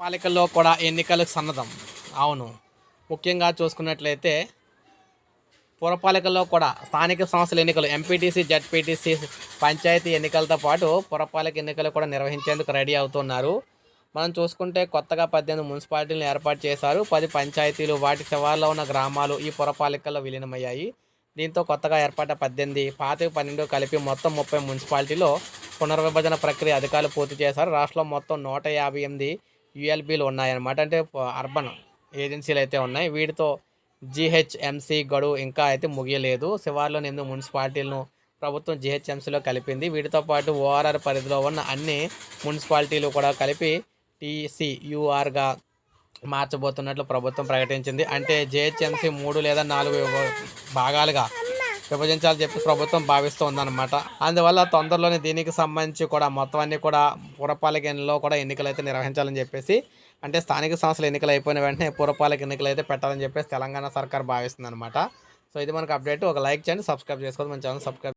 పాలికల్లో కూడా ఎన్నికలకు సన్నద్ధం. అవును. ముఖ్యంగా చూసుకున్నట్లయితే పురపాలికల్లో కూడా స్థానిక సంస్థల ఎన్నికలు ఎంపీటీసీ జడ్పీటీసీ పంచాయతీ ఎన్నికలతో పాటు పురపాలిక ఎన్నికలు కూడా నిర్వహించేందుకు రెడీ అవుతున్నారు. మనం చూసుకుంటే కొత్తగా పద్దెనిమిది మున్సిపాలిటీలను ఏర్పాటు చేశారు. పది పంచాయతీలు వాటి శివార్లో ఉన్న గ్రామాలు ఈ పురపాలికల్లో విలీనమయ్యాయి. దీంతో కొత్తగా ఏర్పడ్డ పద్దెనిమిది పాతిక పన్నెండు కలిపి మొత్తం ముప్పై మున్సిపాలిటీలో పునర్విభజన ప్రక్రియ అధికారులు పూర్తి చేశారు. రాష్ట్రంలో మొత్తం నూట యాభై ఎనిమిది యుఎల్బీలు ఉన్నాయన్నమాట. అంటే అర్బన్ ఏజెన్సీలు అయితే ఉన్నాయి. వీటితో జిహెచ్ఎంసీ గడువు ఇంకా అయితే ముగియలేదు. శివార్లోని ఎనిమిది మున్సిపాలిటీలను ప్రభుత్వం జిహెచ్ఎంసీలో కలిపింది. వీటితో పాటు ఓఆర్ఆర్ పరిధిలో ఉన్న అన్ని మున్సిపాలిటీలు కూడా కలిపి టీసీయూఆర్గా మార్చబోతున్నట్లు ప్రభుత్వం ప్రకటించింది. అంటే జిహెచ్ఎంసీ మూడు లేదా నాలుగు భాగాలుగా విభజించాలని చెప్పి ప్రభుత్వం భావిస్తోందన్నమాట. అందువల్ల తొందరలోనే దీనికి సంబంధించి కూడా మొత్తం అన్ని కూడా పురపాలక ఎన్నికల్లో కూడా ఎన్నికలు అయితే నిర్వహించాలని చెప్పేసి అంటే స్థానిక సంస్థల ఎన్నికలు అయిపోయిన వెంటనే పురపాలక ఎన్నికలు అయితే పెట్టాలని చెప్పేసి తెలంగాణ సర్కార్ భావిస్తుంది అనమాట సో ఇది మనకు అప్డేట్. ఒక లైక్ చేయండి సబ్స్క్రైబ్ చేసుకోండి. మన ఛానల్ సబ్స్క్రైబ్